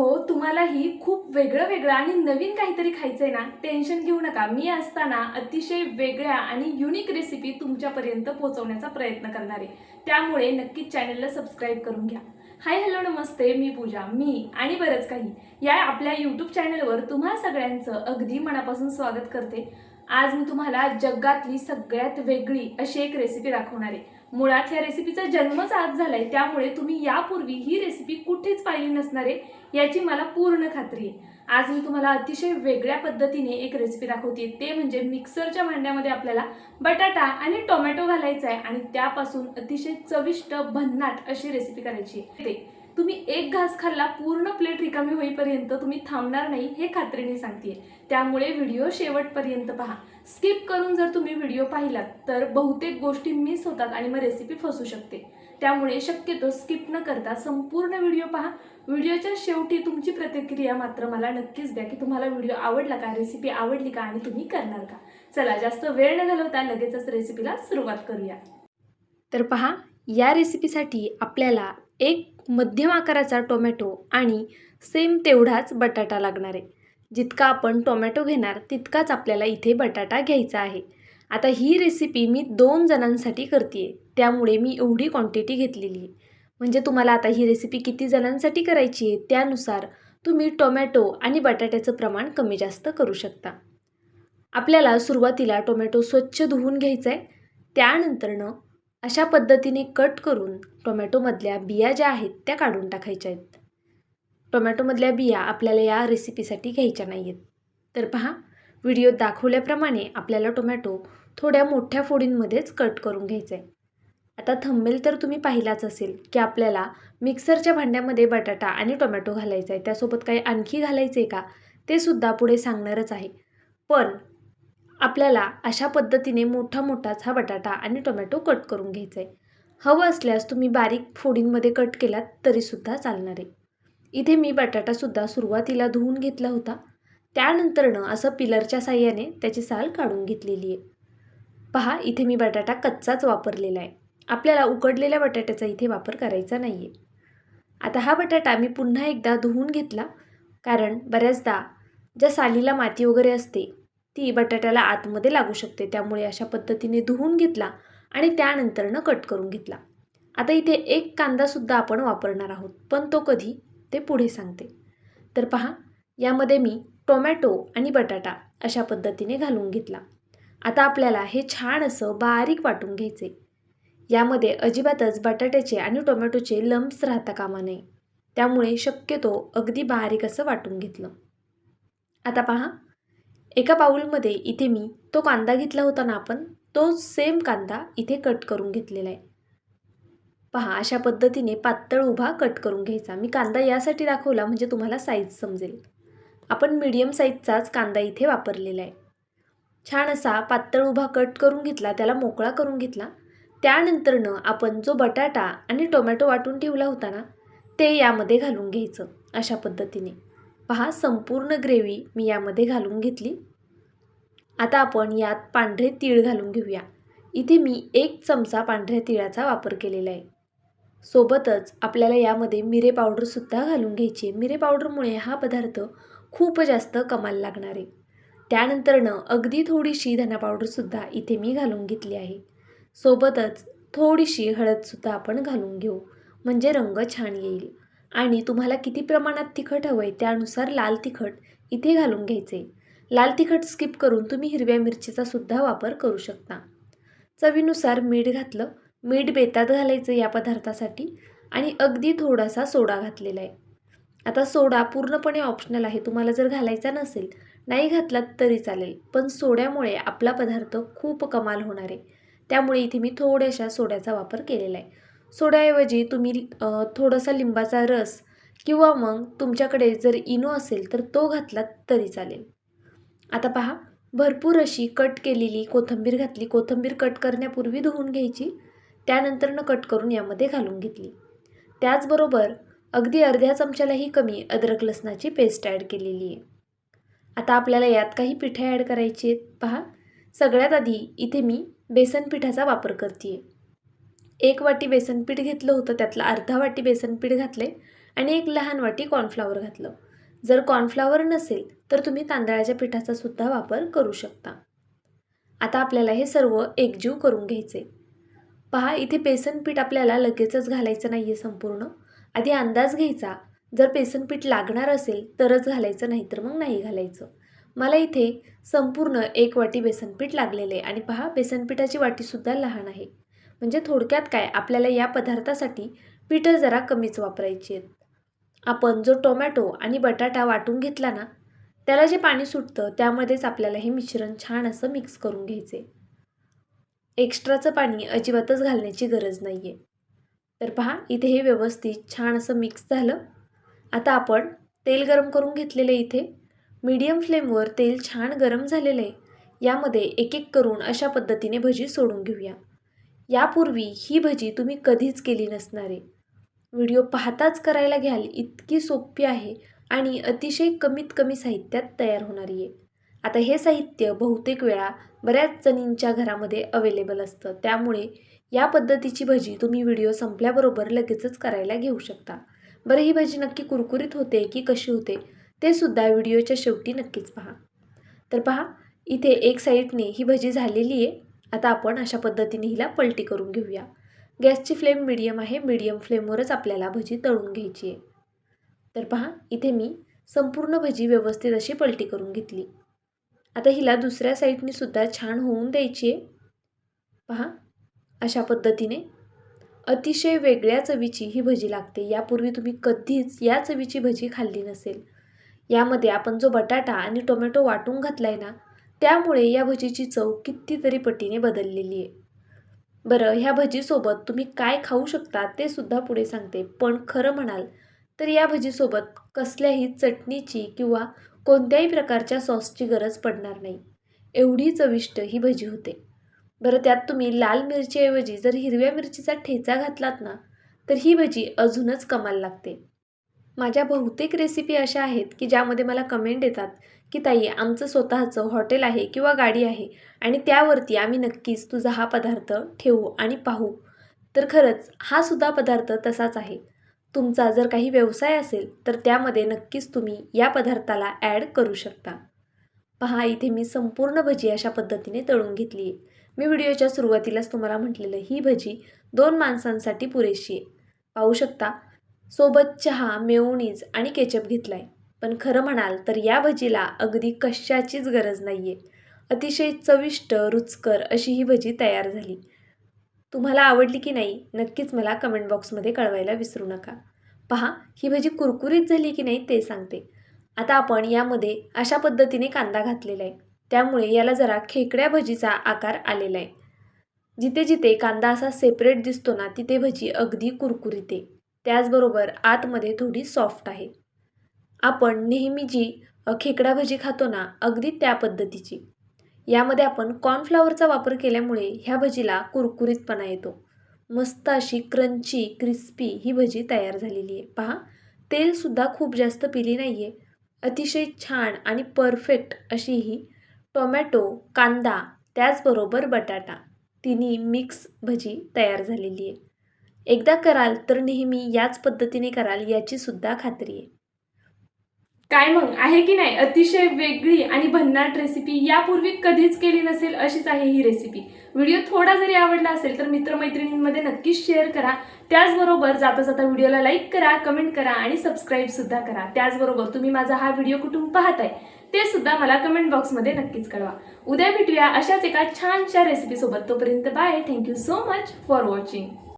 अहो तुम्हालाही खूप वेगळं वेगळं आणि नवीन काहीतरी खायचं आहे ना टेन्शन घेऊ नका. मी असताना अतिशय वेगळ्या आणि युनिक रेसिपी तुमच्यापर्यंत पोहोचवण्याचा प्रयत्न करणार. आहे त्यामुळे नक्कीच चॅनलला सबस्क्राईब करून घ्या. हाय हॅलो नमस्ते. मी पूजा. मी आणि बरंच काही. या आपल्या यूट्यूब चॅनलवर तुम्हा सगळ्यांचं अगदी मनापासून स्वागत करते. आज मी तुम्हाला जगातली सगळ्यात वेगळी अशी एक रेसिपी दाखवणार आहे. मुळात ह्या रेसिपीचा जन्मच आज झालाय. त्यामुळे तुम्ही यापूर्वी ही रेसिपी कुठेच पाहिली नसणार आहे याची मला पूर्ण खात्री आहे. आज मी तुम्हाला अतिशय वेगळ्या पद्धतीने एक रेसिपी दाखवते. ते म्हणजे मिक्सरच्या भांड्यामध्ये आपल्याला बटाटा आणि टोमॅटो घालायचा आहे आणि त्यापासून अतिशय चविष्ट भन्नाट अशी रेसिपी करायची आहे. ते तुम्ही एक घास खाल्ला पूर्ण प्लेट रिकामी होईपर्यंत तुम्ही थांबणार नाही हे खात्रीने सांगते त्यामुळे व्हिडिओ शेवटपर्यंत पहा. स्किप करून जर तुम्ही व्हिडिओ पाहिलात तर बहुतेक गोष्टी मिस होतात आणि मग रेसिपी फसू शकते. त्यामुळे शक्यतो स्किप न करता संपूर्ण व्हिडिओ पहा. व्हिडिओच्या शेवटी तुमची प्रतिक्रिया मात्र मला नक्कीच द्या की तुम्हाला व्हिडिओ आवडला का रेसिपी आवडली का आणि तुम्ही करणार का? चला जास्त वेळ न घालवता लगेचच रेसिपीला सुरुवात करूया. तर पहा या रेसिपीसाठी आपल्याला एक मध्यम आकाराचा टोमॅटो आणि सेम तेवढाच बटाटा लागणार आहे. जितका आपण टोमॅटो घेणार तितकाच आपल्याला इथे बटाटा घ्यायचा आहे. आता ही रेसिपी मी दोन जणांसाठी करते त्यामुळे मी एवढी क्वांटिटी घेतलेली आहे. म्हणजे तुम्हाला आता ही रेसिपी किती जणांसाठी करायची आहे त्यानुसार तुम्ही टोमॅटो आणि बटाट्याचं प्रमाण कमी जास्त करू शकता. आपल्याला सुरुवातीला टोमॅटो स्वच्छ धुवून घ्यायचा आहे त्यानंतरनं अशा पद्धतीने कट करून टोमॅटोमधल्या बिया ज्या आहेत त्या काढून टाकायच्या आहेत. टोमॅटोमधल्या बिया आपल्याला या रेसिपीसाठी घ्यायच्या नाही आहेत तर पहा व्हिडिओत दाखवल्याप्रमाणे आपल्याला टोमॅटो थोड्या मोठ्या फोडींमध्येच कट करून घ्यायचं आहे आता थंबेल तर तुम्ही पाहिलाच असेल की आपल्याला मिक्सरच्या भांड्यामध्ये बटाटा आणि टोमॅटो घालायचा आहे त्यासोबत काही आणखी घालायचं आहे का? ते सुद्धा पुढे सांगणारच आहे. पण आपल्याला अशा पद्धतीने मोठा मोठाच हा बटाटा आणि टोमॅटो कट करून घ्यायचा आहे हवं असल्यास तुम्ही बारीक फोडींमध्ये कट केलात तरीसुद्धा चालणार आहे इथे मी बटाटासुद्धा सुरुवातीला धुवून घेतला होता. त्यानंतरनं असं पिलरच्या साह्याने त्याची साल काढून घेतलेली आहे. पहा इथे मी बटाटा कच्चाच वापरलेला आहे. आपल्याला उकडलेल्या बटाट्याचा इथे वापर करायचा नाही आहे आता हा बटाटा मी पुन्हा एकदा धुवून घेतला कारण बऱ्याचदा ज्या सालीला माती वगैरे असते ती बटाट्याला आतमध्ये लागू शकते. त्यामुळे अशा पद्धतीने धुवून घेतला आणि त्यानंतरनं कट करून घेतला. आता इथे एक कांदासुद्धा आपण वापरणार आहोत पण तो कधी ते पुढे सांगते. तर पहा यामध्ये मी टोमॅटो आणि बटाटा अशा पद्धतीने घालून घेतला. आता आपल्याला हे छान असं बारीक वाटून घ्यायचे. यामध्ये अजिबातच बटाट्याचे आणि टोमॅटोचे लम्ब्स राहता कामा नये. त्यामुळे शक्यतो अगदी बारीक असं वाटून घेतलं. आता पहा एका बाऊलमध्ये इथे मी तो कांदा घेतला होता ना आपण तो सेम कांदा इथे कट करून घेतलेला आहे. पहा अशा पद्धतीने पातळ उभा कट करून घ्यायचा. मी कांदा यासाठी दाखवला म्हणजे तुम्हाला साईज समजेल. आपण मीडियम साईजचाच कांदा इथे वापरलेला आहे. छान असा पातळ उभा कट करून घेतला त्याला मोकळा करून घेतला. त्यानंतरनं आपण जो बटाटा आणि टोमॅटो वाटून ठेवला होता ना ते यामध्ये घालून घ्यायचं अशा पद्धतीने. पहा संपूर्ण ग्रेव्ही मी यामध्ये घालून घेतली. आता आपण यात पांढरे तीळ घालून घेऊया. इथे मी एक चमचा पांढऱ्या तिळाचा वापर केलेला आहे. सोबतच आपल्याला यामध्ये मिरे पावडरसुद्धा घालून घ्यायची. आहे मिरे पावडरमुळे हा पदार्थ खूप जास्त कमाल लागणार आहे. त्यानंतरनं अगदी थोडीशी धना पावडरसुद्धा इथे मी घालून घेतली आहे. सोबतच थोडीशी हळदसुद्धा आपण घालून घेऊ. म्हणजे रंग छान येईल. आणि तुम्हाला किती प्रमाणात तिखट हवं आहे त्यानुसार लाल तिखट इथे घालून घ्यायचे. लाल तिखट स्किप करून तुम्ही हिरव्या मिरचीचा सुद्धा वापर करू शकता. चवीनुसार मीठ घातलं मीठ बेतात घालायचं या पदार्थासाठी आणि अगदी थोडासा सोडा घातलेला आहे. आता सोडा पूर्णपणे ऑप्शनल आहे. तुम्हाला जर घालायचा नसेल नाही घातलात तरी चालेल. पण सोड्यामुळे आपला पदार्थ खूप कमाल होणार आहे. त्यामुळे इथे मी थोड्याशा सोड्याचा वापर केलेला आहे. सोड्याऐवजी तुम्ही थोडासा लिंबाचा रस किंवा मग तुमच्याकडे जर इनो असेल तर तो घातलात तरी चालेल. आता पहा भरपूर अशी कट केलेली कोथिंबीर घातली. कोथिंबीर कट करण्यापूर्वी धुवून घ्यायची. त्यानंतरनं कट करून यामध्ये घालून घेतली. त्याचबरोबर अगदी अर्ध्या चमच्यालाही कमी अद्रक लसणाची पेस्ट ॲड केलेली आहे. आता आपल्याला यात काही पिठे ॲड करायची आहेत. पहा सगळ्यात आधी इथे मी बेसन पिठाचा वापर करते आहे एक वाटी बेसन पीठ घेतलं होतं त्यातलं अर्धा वाटी बेसन पीठ घातले आणि एक लहान वाटी कॉर्नफ्लॉवर घातलं. जर कॉर्नफ्लॉवर नसेल तर तुम्ही तांदळाच्या पिठाचा सुद्धा वापर करू शकता. आता आपल्याला हे सर्व एकजीव करून घ्यायचे पहा इथे बेसनपीठ आपल्याला लगेचच घालायचं नाही आहे संपूर्ण. आधी अंदाज घ्यायचा. जर बेसनपीठ लागणार असेल तरच घालायचं नाही तर मग नाही घालायचं. मला इथे संपूर्ण एक वाटी बेसनपीठ लागलेले आहे आणि पहा बेसनपीठाची वाटीसुद्धा लहान आहे. म्हणजे थोडक्यात काय आपल्याला या पदार्थासाठी पिठं जरा कमीच वापरायची आहेत. आपण जो टोमॅटो आणि बटाटा वाटून घेतला ना त्याला जे पाणी सुटतं त्यामध्येच आपल्याला हे मिश्रण छान असं मिक्स करून घ्यायचे. एक्स्ट्राचं पाणी अजिबातच घालण्याची गरज नाही आहे तर पहा इथे हे व्यवस्थित छान असं मिक्स झालं. आता आपण तेल गरम करून घेतलेलं आहे इथे. मीडियम फ्लेमवर तेल छान गरम झालेलं आहे. यामध्ये एक एक करून अशा पद्धतीने भजी सोडून घेऊया. यापूर्वी ही भजी तुम्ही कधीच केली नसणार आहे. व्हिडिओ पाहताच करायला घ्याल इतकी सोपी आहे आणि अतिशय कमीत कमी साहित्यात तयार होणारी आहे. आता हे साहित्य बहुतेक वेळा बऱ्याच जणींच्या घरामध्ये अवेलेबल असतं. त्यामुळे या पद्धतीची भजी तुम्ही व्हिडिओ संपल्याबरोबर लगेचच करायला घेऊ शकता. बरं ही भजी नक्की कुरकुरीत होते की कशी होते ते सुद्धा व्हिडिओच्या शेवटी नक्कीच पहा. तर पहा इथे एक साईडने ही भजी झालेली आहे. आता आपण अशा पद्धतीने हिला पलटी करून घेऊया. गॅसची फ्लेम मिडियम आहे. मिडियम फ्लेमवरच आपल्याला भजी तळून घ्यायची आहे. तर पहा इथे मी संपूर्ण भजी व्यवस्थित अशी पलटी करून घेतली. आता हिला दुसऱ्या साईडनी सुद्धा छान होऊन द्यायची आहे. पहा अशा पद्धतीने. अतिशय वेगळ्या चवीची ही भजी लागते. यापूर्वी तुम्ही कधीच या चवीची भजी खाल्ली नसेल. यामध्ये आपण जो बटाटा आणि टोमॅटो वाटून घातला आहे ना त्यामुळे या भजीची चव कितीतरी पटीने बदललेली आहे. बरं ह्या भजीसोबत तुम्ही काय खाऊ शकता ते सुद्धा पुढे सांगते. पण खरं म्हणाल तर या भजीसोबत कसल्याही चटणीची किंवा कोणत्याही प्रकारच्या सॉसची गरज पडणार नाही. एवढी चविष्ट ही भजी होते. बरं त्यात तुम्ही लाल मिरचीऐवजी जर हिरव्या मिरचीचा ठेचा घातलात ना तर ही भजी अजूनच कमाल लागते. माझ्या बहुतेक रेसिपी अशा आहेत की ज्यामध्ये मला कमेंट येतात की ताई आमचं स्वतःचं हॉटेल आहे किंवा गाडी आहे आणि त्यावरती आम्ही नक्कीच तुझा हा पदार्थ ठेवू आणि पाहू. तर खरंच हा सुद्धा पदार्थ तसाच आहे. तुमचा जर काही व्यवसाय असेल तर त्यामध्ये नक्कीच तुम्ही या पदार्थाला ॲड करू शकता. पहा इथे मी संपूर्ण भजी अशा पद्धतीने तळून घेतली आहे. मी व्हिडिओच्या सुरुवातीलाच तुम्हाला म्हटलेलं ही भजी दोन माणसांसाठी पुरेशी आहे. पाहू शकता सोबत चहा मेवणीज आणि केचप घेतला आहे पण खरं म्हणाल तर या भजीला अगदी कशाचीच गरज नाही आहे अतिशय चविष्ट रुचकर अशी ही भजी तयार झाली. तुम्हाला आवडली की नाही नक्कीच मला कमेंट बॉक्समध्ये कळवायला विसरू नका. पहा ही भजी कुरकुरीत झाली की नाही ते सांगते. आता आपण यामध्ये अशा पद्धतीने कांदा घातलेला आहे. त्यामुळे याला जरा खेकड्या भजीचा आकार आलेला आहे. जिथे जिथे कांदा असा सेपरेट दिसतो ना तिथे भजी अगदी कुरकुरीत आहे. त्याचबरोबर आतमध्ये थोडी सॉफ्ट आहे. आपण नेहमी जी खेकडा भजी खातो ना अगदी त्या पद्धतीची. यामध्ये आपण कॉर्नफ्लॉवरचा वापर केल्यामुळे ह्या भजीला कुरकुरीतपणा येतो. मस्त अशी क्रंची क्रिस्पी ही भजी तयार झालेली आहे. पहा तेलसुद्धा खूप जास्त पिली नाही आहे अतिशय छान आणि परफेक्ट अशी ही टोमॅटो कांदा त्याचबरोबर बटाटा तिन्ही मिक्स भजी तयार झालेली आहे. एकदा कराल तर नेहमी याच पद्धतीने कराल याची सुद्धा खात्री आहे. काय मग? आहे की नाही? अतिशय वेगळी आणि भन्नाट रेसिपी यापूर्वी कधीच केली नसेल अशीच आहे ही रेसिपी व्हिडिओ थोडा जरी आवडला असेल तर मित्रमैत्रिणींमध्ये नक्कीच शेअर करा. त्याचबरोबर जाता जाता व्हिडिओला लाईक करा कमेंट करा आणि सबस्क्राईबसुद्धा करा. त्याचबरोबर तुम्ही माझा हा व्हिडिओ कुठून पाहताय ते सुद्धा मला कमेंट बॉक्समध्ये नक्कीच कळवा. उद्या भेटूया अशाच एका छानशा रेसिपीसोबत तोपर्यंत bye thank you so much for watching